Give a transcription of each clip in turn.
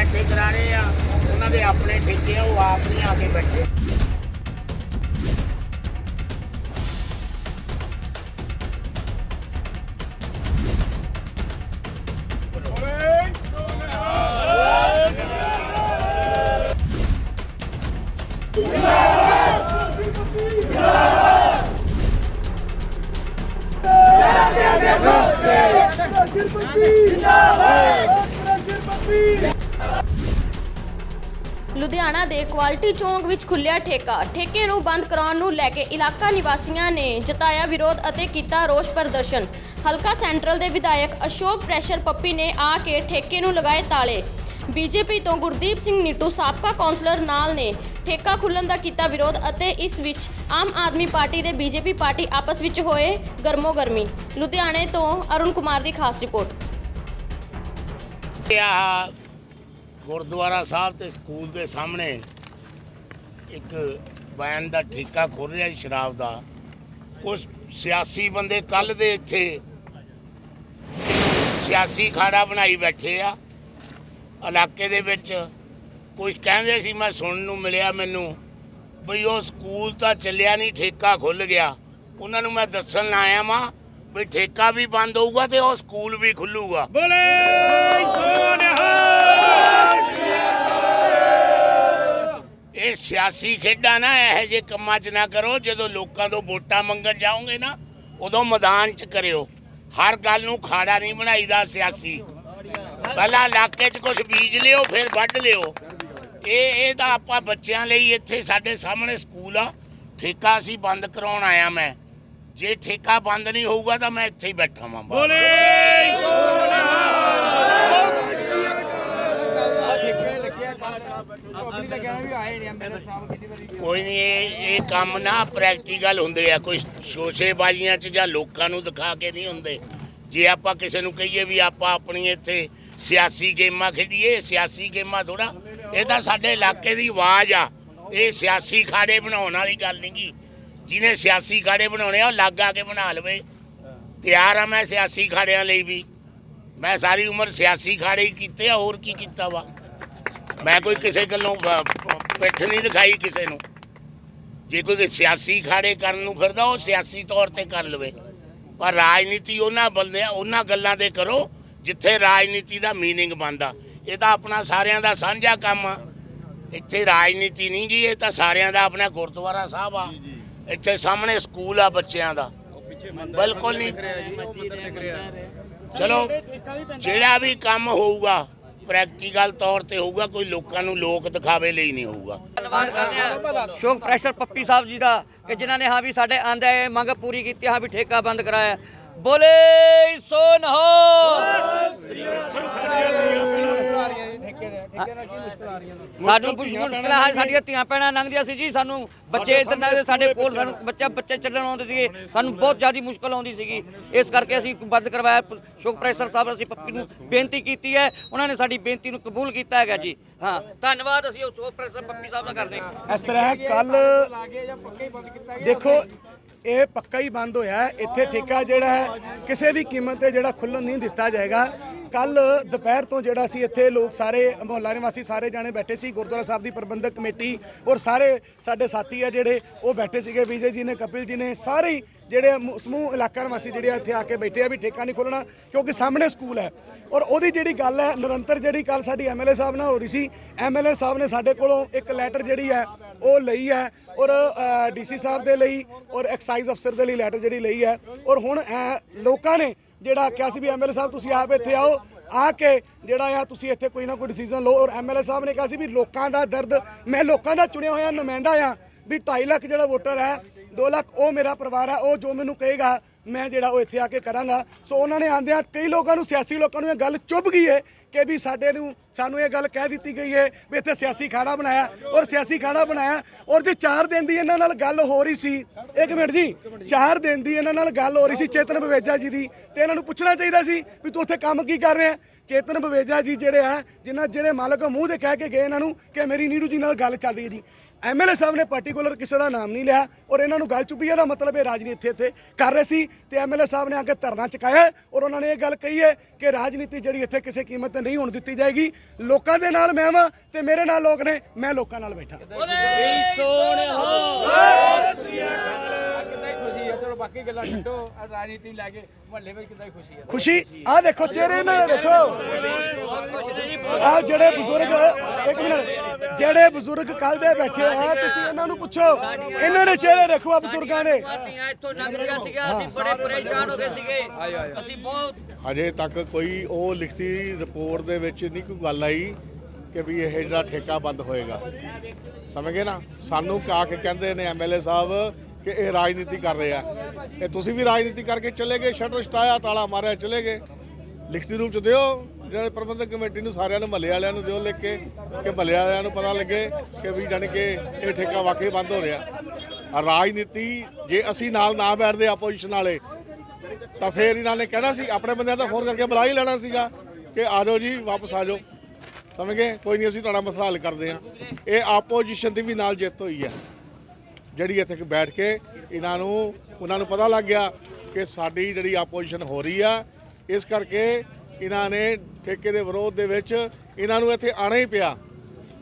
ਬੈਠੇ ਕਰਾ ਰਹੇ ਆ। ਉਹਨਾਂ ਦੇ ਆਪਣੇ ਠੇਕੇ ਆ, ਉਹ ਆਪ ਨਹੀਂ ਆ ਕੇ ਬੈਠੇ। ਲੁਧਿਆਣਾ ਦੇ ਕੁਆਲਿਟੀ ਚੌਂਕ ਵਿੱਚ ਖੁੱਲਿਆ ਠੇਕਾ। ਠੇਕੇ ਨੂੰ ਬੰਦ ਕਰਾਉਣ ਨੂੰ ਲੈ ਕੇ ਇਲਾਕਾ ਨਿਵਾਸੀਆਂ ਨੇ ਜਤਾਇਆ ਵਿਰੋਧ ਅਤੇ ਕੀਤਾ ਰੋਸ ਪ੍ਰਦਰਸ਼ਨ। ਹਲਕਾ ਸੈਂਟਰਲ ਦੇ ਵਿਧਾਇਕ ਅਸ਼ੋਕ ਪ੍ਰੈਸ਼ਰ ਪੱਪੀ ਨੇ ਆ ਕੇ ਠੇਕੇ ਨੂੰ ਲਗਾਏ ਤਾਲੇ। ਬੀਜੇਪੀ ਤੋਂ ਗੁਰਦੀਪ ਸਿੰਘ ਨੀਟੂ, ਸਾਬਕਾ ਕੌਂਸਲਰ ਨਾਲ ਨੇ ਠੇਕਾ ਖੁੱਲਣ ਦਾ ਕੀਤਾ ਵਿਰੋਧ ਅਤੇ ਇਸ ਵਿੱਚ ਆਮ ਆਦਮੀ ਪਾਰਟੀ ਤੇ ਬੀਜੇਪੀ ਪਾਰਟੀ ਆਪਸ ਵਿੱਚ ਹੋਏ ਗਰਮੋ ਗਰਮੀ ਲੁਧਿਆਣੇ ਤੋਂ ਅਰੁਣ ਕੁਮਾਰ ਦੀ ਖਾਸ ਰਿਪੋਰਟ। ਆ ਗੁਰਦੁਆਰਾ ਸਾਹਿਬ ਤੇ ਸਕੂਲ ਦੇ ਸਾਹਮਣੇ ਇੱਕ ਵੈਨ ਦਾ ਠੇਕਾ ਖੁੱਲ ਰਿਹਾ ਸੀ ਸ਼ਰਾਬ ਦਾ। ਕੁਝ ਸਿਆਸੀ ਬੰਦੇ ਕੱਲ ਦੇ ਇੱਥੇ ਸਿਆਸੀ ਖਾੜਾ ਬਣਾਈ ਬੈਠੇ ਆ। ਇਲਾਕੇ ਦੇ ਵਿੱਚ ਕੁਝ ਕਹਿੰਦੇ ਸੀ, ਮੈਂ ਸੁਣਨ ਨੂੰ ਮਿਲਿਆ ਮੈਨੂੰ ਬਈ ਉਹ ਸਕੂਲ ਤਾਂ ਚੱਲਿਆ ਨਹੀਂ, ਠੇਕਾ ਖੁੱਲ ਗਿਆ। ਉਹਨਾਂ ਨੂੰ ਮੈਂ ਦੱਸਣ ਆਇਆ ਵਾਂ ਵੀ ਠੇਕਾ ਵੀ ਬੰਦ ਹੋਊਗਾ ਤੇ ਉਹ ਸਕੂਲ ਵੀ ਖੁੱਲੂਗਾ ਇਹ ਸਿਆਸੀ ਖੇਡਾਂ ਨਾ, ਇਹੋ ਜਿਹੇ ਕੰਮਾਂ 'ਚ ਨਾ ਕਰੋ, ਜਦੋਂ ਲੋਕਾਂ ਤੋਂ ਵੋਟਾਂ ਮੰਗਣ ਜਾਓਗੇ ਨਾ, ਉਦੋਂ ਮੈਦਾਨ 'ਚ ਕਰਿਓ। ਹਰ ਗੱਲ ਨੂੰ ਖਾੜਾ ਨਹੀਂ ਬਣਾਈਦਾ ਸਿਆਸੀ। ਪਹਿਲਾਂ ਇਲਾਕੇ 'ਚ ਕੁਝ ਬੀਜ ਲਿਓ, ਫਿਰ ਵੱਢ ਲਿਓ। ਇਹ ਇਹ ਤਾਂ ਆਪਾਂ ਬੱਚਿਆਂ ਲਈ ਇੱਥੇ ਸਾਡੇ ਸਾਹਮਣੇ ਸਕੂਲ ਆ। ਠੇਕਾ ਅਸੀਂ ਬੰਦ ਕਰਾਉਣ ਆਇਆ ਮੈਂ। ਜੇ ਠੇਕਾ ਬੰਦ ਨਹੀਂ ਹੋਊਗਾ ਤਾਂ ਮੈਂ ਇੱਥੇ ਹੀ ਬੈਠਾ ਵਾਂ। ਬੋਲੇ! ਆਪਣੀ ਤਾਂ ਕਹਿਣਾ ਵੀ ਆਏ ਨਹੀਂ ਐਮਐਲਏ ਸਾਹਿਬ ਕਿੰਨੀ ਵਾਰੀ ਕੋਈ ਨਹੀਂ ਇਹ ਇਹ ਕੰਮ ਨਾ ਪ੍ਰੈਕਟੀਕਲ ਹੁੰਦੇ ਆ ਕੋਈ ਸ਼ੋਸ਼ੇਬਾਜ਼ੀਆਂ 'ਚ ਜਾਂ ਲੋਕਾਂ ਨੂੰ ਦਿਖਾ ਕੇ ਨਹੀਂ ਹੁੰਦੇ। ਜੇ ਆਪਾਂ ਕਿਸੇ ਨੂੰ ਕਹੀਏ ਵੀ ਆਪਾਂ ਆਪਣੀ ਇੱਥੇ ਸਿਆਸੀ ਗੇਮਾਂ ਖੇਡੀਏ ਸਿਆਸੀ ਗੇਮਾਂ ਥੋੜਾ ਇਹ ਤਾਂ ਸਾਡੇ ਇਲਾਕੇ ਦੀ ਆਵਾਜ਼ ਆ। ਇਹ ਸਿਆਸੀ ਖਾੜੇ ਬਣਾਉਣ ਵਾਲੀ ਗੱਲ ਨਹੀਂ ਗੀ। ਜਿਹਨੇ ਸਿਆਸੀ ਖਾੜੇ ਬਣਾਉਣੇ ਆ ਉਹ ਲੱਗ ਆ ਕੇ ਬਣਾ ਲਵੇ। ਤਿਆਰ ਆ ਮੈਂ ਸਿਆਸੀ ਖਾੜਿਆਂ ਲਈ ਵੀ। ਮੈਂ ਸਾਰੀ ਉਮਰ ਸਿਆਸੀ ਖਾੜੇ ਹੀ ਕੀਤੇ ਆ ਹੋਰ ਕੀ ਕੀਤਾ ਵਾ? ਮੈਂ ਕੋਈ ਕਿਸੇ ਗੱਲੋਂ ਪਿੱਠ ਨਹੀਂ ਦਿਖਾਈ ਕਿਸੇ ਨੂੰ। ਜੇ ਕੋਈ ਸਿਆਸੀ ਖਾੜੇ ਕਰਨ ਨੂੰ ਫਿਰਦਾ ਉਹ ਸਿਆਸੀ ਤੌਰ ਤੇ ਕਰ ਲਵੇ। ਪਰ ਰਾਜਨੀਤੀ ਉਹਨਾਂ ਬੰਦਿਆਂ ਉਹਨਾਂ ਗੱਲਾਂ ਤੇ ਕਰੋ ਜਿੱਥੇ ਰਾਜਨੀਤੀ ਦਾ ਮੀਨਿੰਗ ਬਣਦਾ। ਇਹ ਤਾਂ ਆਪਣਾ ਸਾਰਿਆਂ ਦਾ ਸਾਂਝਾ ਕੰਮ ਆ। ਇੱਥੇ ਰਾਜਨੀਤੀ ਨਹੀਂ ਗੀ ਇਹ ਤਾਂ ਸਾਰਿਆਂ ਦਾ ਆਪਣਾ ਗੁਰਦੁਆਰਾ ਸਾਹਿਬ ਆ। ਇੱਥੇ ਸਾਹਮਣੇ ਸਕੂਲ ਆ ਬੱਚਿਆਂ ਦਾ। ਬਿਲਕੁਲ ਨਹੀਂ। ਚਲੋ ਜਿਹੜਾ ਵੀ ਕੰਮ ਹੋਊਗਾ ਪ੍ਰੈਕਟੀਕਲ ਤੌਰ ਤੇ ਹੋਊਗਾ, ਕੋਈ ਲੋਕਾਂ ਨੂੰ ਲੋਕ ਦਿਖਾਵੇ ਲਈ ਨਹੀਂ ਹੋਊਗਾ। ਧੰਨਵਾਦ ਕਰਦੇ ਆ ਸ਼ੋਕ ਪ੍ਰੈਸ਼ਰ ਪੱਪੀ ਸਾਹਿਬ ਜੀ ਦਾ, ਕਿ ਜਿਨ੍ਹਾਂ ਨੇ ਹਾਂ ਵੀ ਸਾਡੇ ਆਂਦੇ ਮੰਗ ਪੂਰੀ ਕੀਤੀ, ਹਾਂ ਵੀ ਠੇਕਾ ਬੰਦ ਕਰਾਇਆ। ਬੋਲੇ ਸੋ ਸਾਨੂੰ ਕੁਝ ਮੁਸ਼ਕਲਾਂ ਹੈ ਸਾਡੀਆਂ ਧੀਆਂ ਪੈਣਾ ਲੰਘਦੀਆਂ ਸੀ ਜੀ ਸਾਨੂੰ ਬੱਚੇ ਇੱਧਰ ਨਾਲ ਸਾਡੇ ਕੋਲ ਸਾਨੂੰ ਬੱਚਾ ਬੱਚੇ ਚੱਲਣ ਆਉਂਦੇ ਸੀਗੇ ਸਾਨੂੰ ਬਹੁਤ ਜ਼ਿਆਦਾ ਮੁਸ਼ਕਲ ਆਉਂਦੀ ਸੀਗੀ। ਇਸ ਕਰਕੇ ਅਸੀਂ ਬੰਦ ਕਰਵਾਇਆ ਸ਼ੋਕ ਪ੍ਰੈਸ਼ਰ ਸਾਹਿਬ ਅਸੀਂ ਪੱਪੀ ਨੂੰ ਬੇਨਤੀ ਕੀਤੀ ਹੈ ਉਹਨਾਂ ਨੇ ਸਾਡੀ ਬੇਨਤੀ ਨੂੰ ਕਬੂਲ ਕੀਤਾ ਹੈਗਾ ਜੀ। ਹਾਂ ਧੰਨਵਾਦ ਅਸੀਂ ਉਹ ਸ਼ੋਕ ਪ੍ਰੈਸ਼ਰ ਪੱਪੀ ਸਾਹਿਬ ਦਾ ਕਰਦੇ ਹਾਂ। ਇਸ ਤਰ੍ਹਾਂ ਕੱਲ ਦੇਖੋ ਇਹ ਪੱਕਾ ਹੀ ਬੰਦ ਹੋਇਆ ਹੈ। ਇੱਥੇ ਠੇਕਾ ਜਿਹੜਾ ਹੈ ਕਿਸੇ ਵੀ ਕੀਮਤ ਤੇ ਜਿਹੜਾ ਖੁੱਲਣ ਨਹੀਂ ਦਿੱਤਾ ਜਾਏਗਾ। ਕੱਲ ਦੁਪਹਿਰ ਤੋਂ ਜਿਹੜਾ ਸੀ ਇੱਥੇ ਲੋਕ ਸਾਰੇ, ਮੁਹੱਲਾ ਨਿਵਾਸੀ ਸਾਰੇ ਜਾਣੇ ਬੈਠੇ ਸੀ, ਗੁਰਦੁਆਰਾ ਸਾਹਿਬ ਦੀ ਪ੍ਰਬੰਧਕ ਕਮੇਟੀ ਔਰ ਸਾਰੇ ਸਾਡੇ ਸਾਥੀ ਆ ਜਿਹੜੇ, ਉਹ ਬੈਠੇ ਸੀਗੇ, ਵਿਜੇ ਜੀ ਨੇ, ਕਪਿਲ ਜੀ ਨੇ, ਸਾਰੇ ਜਿਹੜੇ ਸਮੂਹ ਇਲਾਕਾ ਨਿਵਾਸੀ ਜਿਹੜੇ ਆ ਇੱਥੇ ਆ ਕੇ ਬੈਠੇ ਆ ਵੀ ਠੇਕਾ ਨਹੀਂ ਖੋਲਣਾ ਕਿਉਂਕਿ ਸਾਹਮਣੇ ਸਕੂਲ ਹੈ। ਔਰ ਉਹਦੀ ਜਿਹੜੀ ਗੱਲ ਹੈ, ਨਿਰੰਤਰ ਜਿਹੜੀ ਕੱਲ ਸਾਡੀ ਐਮਐਲਏ ਸਾਹਿਬ ਨਾਲ ਹੋ ਰਹੀ ਸੀ ਐਮਐਲਏ ਸਾਹਿਬ ਨੇ ਸਾਡੇ ਕੋਲੋਂ ਇੱਕ ਲੈਟਰ ਜਿਹੜੀ ਹੈ, ਉਹ ਲਈ ਹੈ, ਔਰ ਡੀਸੀ ਸਾਹਿਬ ਦੇ ਲਈ, ਔਰ ਐਕਸਾਈਜ਼ ਅਫਸਰ ਦੇ ਲਈ ਲੈਟਰ ਜਿਹੜੀ ਲਈ ਹੈ, ਔਰ ਹੁਣ ਲੋਕਾਂ ਨੇ ਜਿਹੜਾ ਆਖਿਆ ਸੀ ਵੀ ਐਮਐਲਏ ਸਾਹਿਬ ਤੁਸੀਂ ਆਪ ਇੱਥੇ ਆਓ, ਆ ਕੇ ਜਿਹੜਾ ਆ ਤੁਸੀਂ ਇੱਥੇ ਕੋਈ ਨਾ ਕੋਈ ਡਿਸੀਜਨ ਲਓ। ਔਰ ਐਮਐਲਏ ਸਾਹਿਬ ਨੇ ਕਿਹਾ ਸੀ ਵੀ ਲੋਕਾਂ ਦਾ ਦਰਦ, ਮੈਂ ਲੋਕਾਂ ਦਾ ਚੁਣਿਆ ਹੋਇਆ ਨੁਮਾਇੰਦਾ ਆ ਵੀ 2.5 ਲੱਖ ਜਿਹੜਾ ਵੋਟਰ ਹੈ 2 ਲੱਖ ਉਹ ਮੇਰਾ ਪਰਿਵਾਰ ਹੈ, ਉਹ ਜੋ ਮੈਨੂੰ ਕਹੇਗਾ ਮੈਂ ਜਿਹੜਾ ਉਹ ਇੱਥੇ ਆ ਕੇ ਕਰਾਂਗਾ। ਸੋ ਉਹਨਾਂ ਨੇ ਆਂਦਿਆਂ ਕਈ ਲੋਕਾਂ ਨੂੰ, ਸਿਆਸੀ ਲੋਕਾਂ ਨੂੰ ਇਹ ਗੱਲ ਚੁੱਭ ਗਈ ਹੈ ਕਿ ਵੀ ਸਾਡੇ ਨੂੰ, ਸਾਨੂੰ ਇਹ ਗੱਲ ਕਹਿ ਦਿੱਤੀ ਗਈ ਹੈ ਵੀ ਇੱਥੇ ਸਿਆਸੀ ਖਾੜਾ ਬਣਾਇਆ। ਔਰ ਸਿਆਸੀ ਖਾੜਾ ਬਣਾਇਆ, ਔਰ ਜੇ 4 ਦਿਨ ਦੀ ਇਹਨਾਂ ਨਾਲ ਗੱਲ ਹੋ ਰਹੀ ਸੀ, ਇੱਕ ਮਿੰਟ ਜੀ 4 ਦਿਨ ਦੀ ਇਹਨਾਂ ਨਾਲ ਗੱਲ ਹੋ ਰਹੀ ਸੀ ਚੇਤਨ ਬਵੇਜਾ ਜੀ ਦੀ, ਤੇ ਇਹਨਾਂ ਨੂੰ ਪੁੱਛਣਾ ਚਾਹੀਦਾ ਸੀ ਵੀ ਤੂੰ ਉੱਥੇ ਕੰਮ ਕੀ ਕਰ ਰਿਹਾ? ਚੇਤਨ ਬਵੇਜਾ ਜੀ ਜਿਹੜੇ ਆ, ਜਿਨ੍ਹਾਂ ਜਿਹੜੇ ਮਾਲਕ ਮੂੰਹ ਦੇ ਕਹਿ ਕੇ ਗਏ ਇਹਨਾਂ ਨੂੰ ਕਿ ਮੇਰੀ ਨੀਰੂ ਜੀ ਨਾਲ ਗੱਲ ਚੱਲ ਰਹੀ ਹੈ ਜੀ। ਐਮਐਲਏ ਸਾਹਿਬ ਨੇ ਪਾਰਟਿਕੂਲਰ ਕਿਸੇ ਦਾ ਨਾਮ ਨਹੀਂ ਲਿਆ ਔਰ ਇਹਨਾਂ ਨੂੰ ਗੱਲ ਚੁੱਪੀ ਇਹਦਾ ਮਤਲਬ ਇਹ ਰਾਜਨੀਤੀ ਇੱਥੇ ਕਰ ਰਹੇ ਸੀ ਤੇ ਐਮਐਲਏ ਸਾਹਿਬ ਨੇ ਅੱਗੇ ਧਰਨਾ ਚੁਕਾਇਆ ਔਰ ਉਹਨਾਂ ਨੇ ਇਹ ਗੱਲ ਕਹੀ ਹੈ ਕਿ ਰਾਜਨੀਤੀ ਜਿਹੜੀ ਇੱਥੇ ਕਿਸੇ ਕੀਮਤ ਤੇ ਨਹੀਂ ਹੋਣ ਦਿੱਤੀ ਜਾਏਗੀ। ਲੋਕਾਂ ਦੇ ਨਾਲ ਮੈਂ ਵਾਂ ਤੇ ਮੇਰੇ ਨਾਲ ਲੋਕ ਨੇ, ਮੈਂ ਲੋਕਾਂ ਨਾਲ ਬੈਠਾ। ਖੁਸ਼ੀ ਬਾਕੀ ਗੱਲਾਂ ਛੱਡੋ ਆਹ ਰਾਜਨੀਤੀ ਲੈ ਕੇ ਮਹੱਲੇ ਵਿੱਚ ਕਿੰਨਾ ਖੁਸ਼ੀ ਹੈ ਖੁਸ਼ੀ, ਆਹ ਦੇਖੋ, ਚਿਹਰੇ ਇਹਨਾਂ ਦੇ ਦੇਖੋ। ਆਹ ਜਿਹੜੇ ਬਜ਼ੁਰਗ, ਇੱਕ ਮਿੰਟ। ਜਿਹੜੇ ਬਜ਼ੁਰਗ ਕੱਲ ਦੇ ਬੈਠੇ ਆ ਤੁਸੀਂ ਇਹਨਾਂ ਨੂੰ ਪੁੱਛੋ। ਇਹਨਾਂ ਦੇ ਚਿਹਰੇ ਰੱਖੋ ਆ ਬਜ਼ੁਰਗਾਂ ਦੇ। ਧੀਆਂ ਇੱਥੋਂ ਲੰਘਦੀਆਂ ਸੀਗਾ ਅਸੀਂ ਬੜੇ ਪਰੇਸ਼ਾਨ ਹੋ ਗਏ ਸੀਗੇ। ਅਸੀਂ ਬਹੁਤ ਅਜੇ ਤੱਕ ਕੋਈ ਉਹ ਲਿਖਤੀ ਰਿਪੋਰਟ ਦੇ ਵਿੱਚ ਨਹੀਂ ਕੋਈ ਗੱਲ ਆਈ ਕਿ ਵੀ ਇਹ ਜਿਹੜਾ ਠੇਕਾ ਬੰਦ ਹੋਏਗਾ। ਸਮਝ ਗਏ ਨਾ? ਸਾਨੂੰ ਕਾ ਕੇ ਕਹਿੰਦੇ ਨੇ ਐਮਐਲਏ ਸਾਹਿਬ ਕਿ ਇਹ ਰਾਜਨੀਤੀ ਕਰ ਰਹੇ ਆ। ਇਹ ਤੁਸੀਂ ਵੀ ਰਾਜਨੀਤੀ ਕਰਕੇ ਚਲੇ ਗਏ ਸ਼ਟਰ ਛਟਾਇਆ ਤਾਲਾ ਮਾਰਿਆ ਚਲੇ ਗਏ। ਲਿਖਤੀ ਰੂਪ ਚ ਦਿਓ। ਜਿਹੜੇ ਪ੍ਰਬੰਧਕ ਕਮੇਟੀ ਨੂੰ ਸਾਰਿਆਂ ਨੂੰ ਮਹੱਲੇ ਵਾਲਿਆਂ ਨੂੰ ਦਿਓ ਲਿਖ ਕੇ, ਕਿ ਮਹੱਲੇ ਵਾਲਿਆਂ ਨੂੰ ਪਤਾ ਲੱਗੇ ਕਿ ਵੀ ਜਾਣੀ ਕਿ ਇਹ ਠੇਕਾ ਵਾਕਈ ਬੰਦ ਹੋ ਰਿਹਾ। ਰਾਜਨੀਤੀ, ਜੇ ਅਸੀਂ ਨਾਲ ਨਾ ਬੈਠਦੇ ਆਪੋਜੀਸ਼ਨ ਵਾਲੇ, ਤਾਂ ਫੇਰ ਇਹਨਾਂ ਨੇ ਕਹਿਣਾ ਸੀ, ਆਪਣੇ ਬੰਦਿਆਂ ਦਾ ਫੋਨ ਕਰਕੇ ਬੁਲਾ ਹੀ ਲੈਣਾ ਸੀਗਾ ਕਿ ਆ ਜਾਓ ਜੀ, ਵਾਪਸ ਆ ਜਾਓ। ਸਮਝ? ਗਏ ਕੋਈ ਨਹੀਂ, ਅਸੀਂ ਤੁਹਾਡਾ ਮਸਲਾ ਹੱਲ ਕਰਦੇ ਹਾਂ। ਇਹ ਆਪੋਜੀਸ਼ਨ ਦੀ ਵੀ ਨਾਲ ਜਿੱਤ ਹੋਈ ਹੈ। ਜਿਹੜੀ ਇੱਥੇ ਬੈਠ ਕੇ ਇਹਨਾਂ ਨੂੰ, ਉਹਨਾਂ ਨੂੰ ਪਤਾ ਲੱਗ ਗਿਆ ਕਿ ਸਾਡੀ ਜਿਹੜੀ ਆਪੋਜੀਸ਼ਨ ਹੋ ਰਹੀ ਆ, ਇਸ ਕਰਕੇ ਇਹਨਾਂ ਨੇ ਠੇਕੇ ਦੇ ਵਿਰੋਧ ਦੇ ਵਿੱਚ ਇਹਨਾਂ ਨੂੰ ਇੱਥੇ ਆਣਾ ਹੀ ਪਿਆ।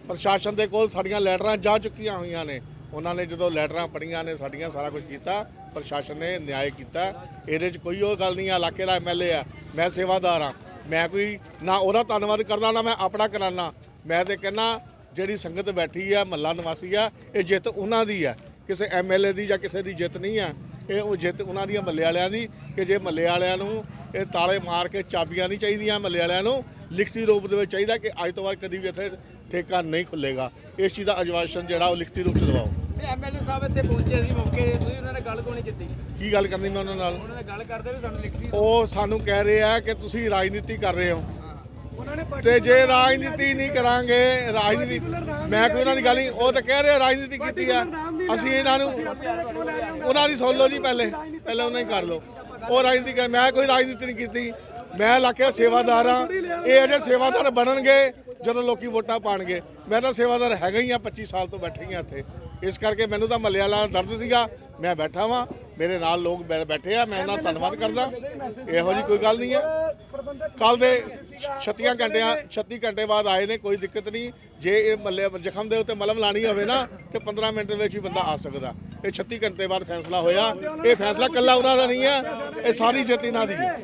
ਪ੍ਰਸ਼ਾਸਨ ਦੇ ਕੋਲ ਸਾਡੀਆਂ ਲੈਟਰਾਂ ਜਾ ਚੁੱਕੀਆਂ ਹੋਈਆਂ ਨੇ। ਉਹਨਾਂ ਨੇ ਜਦੋਂ ਲੈਟਰਾਂ ਪੜੀਆਂ ਨੇ, ਸਾਡੀਆਂ ਸਾਰਾ ਕੁਝ ਕੀਤਾ, ਪ੍ਰਸ਼ਾਸਨ ਨੇ ਨਿਆਂ ਕੀਤਾ। ਇਹਦੇ 'ਚ ਕੋਈ ਉਹ ਗੱਲ ਨਹੀਂ ਆ, ਇਲਾਕੇ ਦਾ ਐਮਐਲਏ ਆ, ਮੈਂ ਸੇਵਾਦਾਰ ਆ ਮੈਂ ਕੋਈ ਨਾ ਉਹਦਾ ਧੰਨਵਾਦ ਕਰਦਾ, ਨਾ ਮੈਂ ਆਪਣਾ ਕਰਾਨਾ। ਮੈਂ ਤੇ ਕਹਿੰਨਾ ਜਿਹੜੀ ਸੰਗਤ ਬੈਠੀ ਆ ਮੱਲਾ ਨਿਵਾਸੀ ਆ, ਇਹ ਜਿੱਤ ਉਹਨਾਂ ਦੀ ਆ। ਕਿਸੇ ਐਮਐਲਏ ਦੀ ਜਾਂ ਕਿਸੇ ਦੀ ਜਿੱਤ ਨਹੀਂ ਆ। ਇਹ ਉਹ ਜਿੱਤ ਉਹਨਾਂ ਦੀਆਂ ਮੱਲੇ ਵਾਲਿਆਂ ਦੀ ਕਿ ਜੇ ਮੱਲੇ ਵਾਲਿਆਂ ਨੂੰ ਇਹ ਤਾਲੇ ਮਾਰ ਕੇ ਚਾਬੀਆਂ ਨਹੀਂ ਚਾਹੀਦੀਆਂ ਮੱਲੇ ਵਾਲਿਆਂ ਨੂੰ। ਲਿਖਤੀ ਰੂਪ ਦੇ ਵਿੱਚ ਚਾਹੀਦਾ ਕਿ ਅੱਜ ਤੋਂ ਬਾਅਦ ਕਦੀ ਵੀ ਇੱਥੇ ਠੇਕਾ ਨਹੀਂ ਖੁੱਲੇਗਾ। ਇਸ ਚੀਜ਼ ਦਾ ਅਜਵਾਸ਼ਨ ਜਿਹੜਾ ਉਹ ਲਿਖਤੀ ਰੂਪ ਚ ਦਵਾਓ। ਐਮਐਲਏ ਸਾਹਿਬ ਇੱਥੇ ਪਹੁੰਚੇ ਸੀ ਮੌਕੇ ਤੇ, ਤੁਸੀਂ ਉਹਨਾਂ ਨਾਲ ਗੱਲ ਨਹੀਂ ਕੀਤੀ? ਕੀ ਗੱਲ ਕਰਨੀ ਮੈਂ ਉਹਨਾਂ ਨਾਲ? ਉਹਨਾਂ ਨਾਲ ਗੱਲ ਕਰਦੇ ਵੀ ਸਾਨੂੰ ਲਿਖਤੀ ਉਹ ਸਾਨੂੰ ਕਹਿ ਰਹੇ ਆ ਕਿ ਤੁਸੀਂ ਰਾਜਨੀਤੀ ਕਰ ਰਹੇ ਹੋ। ਤੇ ਜੇ ਰਾਜਨੀਤੀ ਨਹੀਂ ਕਰਾਂਗੇ ਰਾਜਨੀਤੀ ਮੈਂ ਕੋਈ ਉਹਨਾਂ ਦੀ ਗੱਲ ਨਹੀਂ ਉਹ ਤਾਂ ਕਹਿ ਰਹੇ ਰਾਜਨੀਤੀ ਕੀਤੀ ਆ। ਅਸੀਂ ਇਹਨਾਂ ਨੂੰ ਉਹਨਾਂ ਦੀ ਸੁਣ ਲਓ ਜੀ ਪਹਿਲੇ। ਪਹਿਲੇ ਉਹਨਾਂ ਹੀ ਕਰ ਲਓ। ਉਹ ਰਾਜਨੀਤੀ ਕਰ ਮੈਂ ਕੋਈ ਰਾਜਨੀਤੀ ਨਹੀਂ ਕੀਤੀ। ਮੈਂ ਇਲਾਕੇ ਦਾ ਸੇਵਾਦਾਰ ਆ ਇਹ ਅਜੇ ਸੇਵਾਦਾਰ ਬਣਨਗੇ ਜਦੋਂ ਲੋਕੀ ਵੋਟਾਂ ਪਾਣਗੇ। ਮੈਂ ਤਾਂ ਸੇਵਾਦਾਰ ਹੈਗਾ ਹੀ ਆ 25 ਸਾਲ ਤੋਂ ਬੈਠੇ ਹੀ ਆ ਇੱਥੇ। ਇਸ ਕਰਕੇ ਮੈਨੂੰ ਤਾਂ ਮੱਲੇ ਵਾਲਾ ਦਰਦ ਸੀਗਾ। ਮੈਂ ਬੈਠਾ ਵਾਂ। ਮੇਰੇ ਨਾਲ ਲੋਕ ਬੈਠੇ ਆ। ਮੈਂ ਉਹਨਾਂ ਦਾ ਧੰਨਵਾਦ ਕਰਦਾ। ਇਹੋ ਜੀ ਕੋਈ ਗੱਲ ਨਹੀਂ ਹੈ। ਕੱਲ ਦੇ 36 ਘੰਟਿਆਂ 36 ਘੰਟੇ ਬਾਅਦ ਆਏ ਨੇ, ਕੋਈ ਦਿੱਕਤ ਨਹੀਂ। ਜੇ ਇਹ ਮੱਲੇ ਜ਼ਖਮ ਦੇ ਉੱਤੇ ਮਲਮ ਲਾਣੀ ਹੋਵੇ ਨਾ, ਤੇ 15 ਮਿੰਟ ਦੇ ਵਿੱਚ ਹੀ ਬੰਦਾ ਆ ਸਕਦਾ। ਇਹ 36 ਘੰਟੇ ਬਾਅਦ ਫੈਸਲਾ ਹੋਇਆ। ਇਹ ਫੈਸਲਾ ਕੱਲਾ ਉਹਨਾਂ ਦਾ ਨਹੀਂ ਹੈ, ਇਹ ਸਾਰੀ ਜਿੱਤ ਇਹਨਾਂ ਦੀ ਹੈ।